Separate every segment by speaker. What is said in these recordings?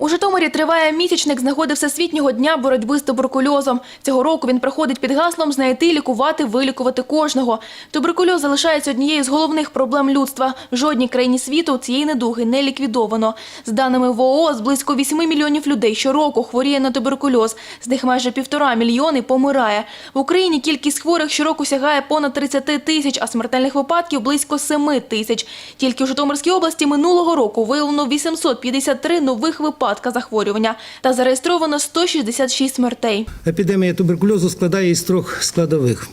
Speaker 1: У Житомирі триває місячник з нагоди Всесвітнього дня боротьби з туберкульозом. Цього року він проходить під гаслом «Знайти, лікувати, вилікувати кожного». Туберкульоз залишається однією з головних проблем людства. В жодній країні світу цієї недуги не ліквідовано. З даними ВООЗ, близько 8 мільйонів людей щороку хворіє на туберкульоз. З них майже півтора мільйони помирає. В Україні кількість хворих щороку сягає понад 30 тисяч, а смертельних випадків близько 7 тисяч. Тільки в Житомирській області минулого року виявлено 853 нових випадка захворювання та зареєстровано 166 смертей.
Speaker 2: Епідемія туберкульозу складає із трьох складових.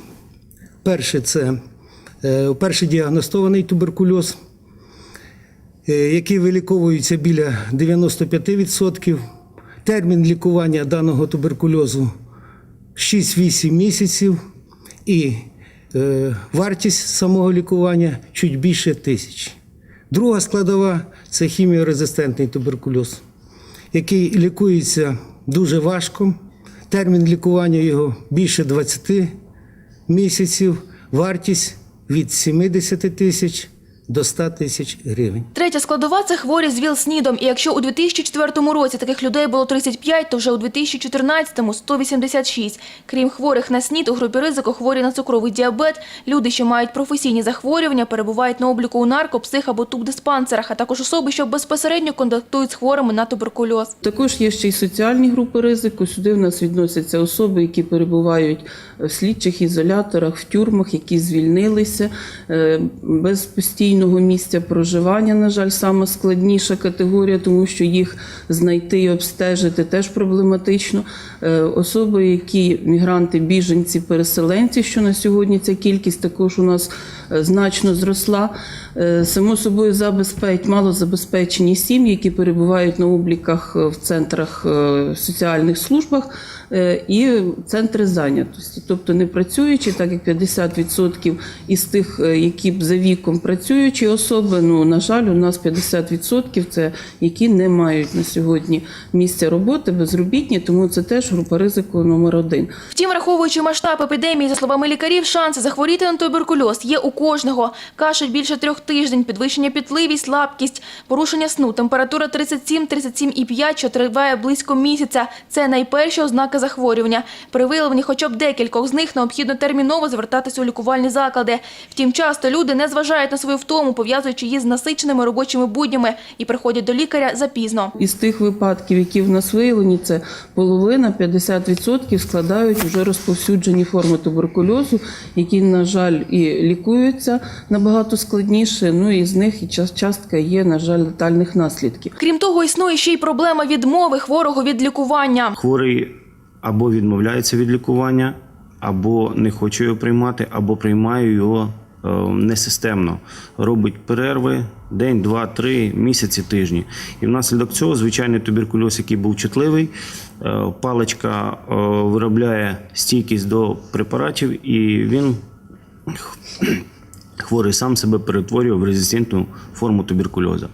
Speaker 2: Перше це е, перший діагностований туберкульоз, е, який виліковується біля 95%. Термін лікування даного туберкульозу 6-8 місяців і е, вартість самого лікування чуть більше тисячі. Друга складова це хіміорезистентний туберкульоз, який лікується дуже важко. Термін лікування його більше 20 місяців, вартість від 70 тисяч до 100 тисяч гривень.
Speaker 1: Третя складова – це хворі з ВІЛ-СНІДом. І якщо у 2004 році таких людей було 35, то вже у 2014-му – 186. Крім хворих на СНІД, у групі ризику хворі на цукровий діабет, люди, що мають професійні захворювання, перебувають на обліку у нарко, псих або тубдиспансерах, а також особи, що безпосередньо контактують з хворими на туберкульоз.
Speaker 3: Також є ще й соціальні групи ризику. Сюди в нас відносяться особи, які перебувають в слідчих ізоляторах, в тюрмах, які звільнилися е, без постійного місця проживання. На жаль, саме складніша категорія, тому що їх знайти і обстежити теж проблематично. Е, Особи, які мігранти, біженці, переселенці, що на сьогодні ця кількість також у нас е, значно зросла. Е, Само собою забезпечить малозабезпечені сім'ї, які перебувають на обліках в центрах соціальних службах і центри зайнятості, тобто не працюючі, так як 50% із тих, е, які б за віком працюючі особи, ну на жаль, у нас 50% це які не мають на сьогодні місця роботи, безробітні, тому це теж група ризику номер один.
Speaker 1: Втім, враховуючи масштаб епідемії, за словами лікарів, шанси захворіти на туберкульоз є у кожного. Кашель більше трьох тиждень, підвищення пітливість, слабкість, порушення сну, температура 37-37,5, що триває близько місяця. Це найперші ознаки захворювання. При виявленні хоча б декількох з них необхідно терміново звертатися у лікувальні заклади. Втім, часто люди не зважають на свою втому, пов'язуючи її з насиченими робочими буднями і приходять до лікаря запізно.
Speaker 3: Із тих випадків, які в нас виявлені, це половина, 50% складають вже розповсюджені форми туберкульозу, які, на жаль, і лікуються набагато складніше. Ну і з них і час- частка є, на жаль, летальних наслідків.
Speaker 1: Крім того, існує ще й проблема відмови хворого від лікування.
Speaker 4: Хворий або відмовляється від лікування, або не хоче його приймати, або приймає його е, несистемно. Робить перерви день, два, три, місяці, тижні. І внаслідок цього звичайний туберкульоз, який був чутливий, е, паличка е, виробляє стійкість до препаратів, і він хворий сам себе перетворює в резистентну форму туберкульозу.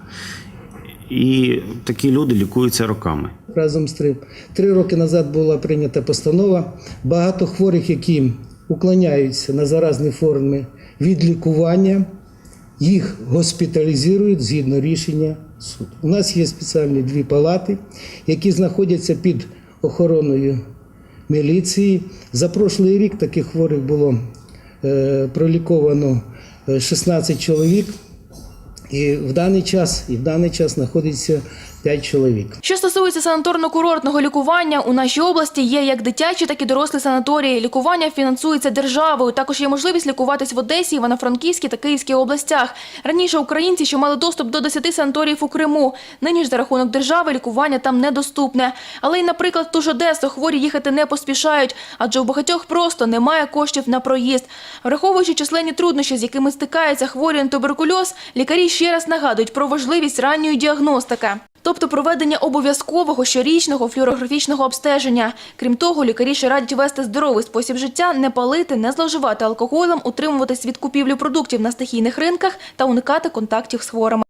Speaker 4: І такі люди лікуються роками.
Speaker 2: Разом з тим, три роки назад була прийнята постанова. Багато хворих, які уклоняються на заразні форми від лікування, їх госпіталізують згідно рішення суду. У нас є спеціальні дві палати, які знаходяться під охороною міліції. За прошлий рік таких хворих було е, проліковано е, 16 чоловік. І в даний час, і в даний час знаходиться 5 чоловік.
Speaker 1: Що стосується санаторно-курортного лікування, у нашій області є як дитячі, так і дорослі санаторії. Лікування фінансується державою. Також є можливість лікуватись в Одесі, Івано-Франківській та Київській областях. Раніше українці, що мали доступ до 10 санаторіїв у Криму. Нині ж за рахунок держави лікування там недоступне. Але й, наприклад, в ту ж Одесу хворі їхати не поспішають, адже у багатьох просто немає коштів на проїзд. Враховуючи численні труднощі, з якими стикаються хворі на туберкульоз, лікарі ще раз нагадують про важливість ранньої діагностики. Тобто проведення обов'язкового щорічного флюорографічного обстеження. Крім того, лікарі ще радять вести здоровий спосіб життя, не палити, не зловживати алкоголем, утримуватись від купівлі продуктів на стихійних ринках та уникати контактів з хворими.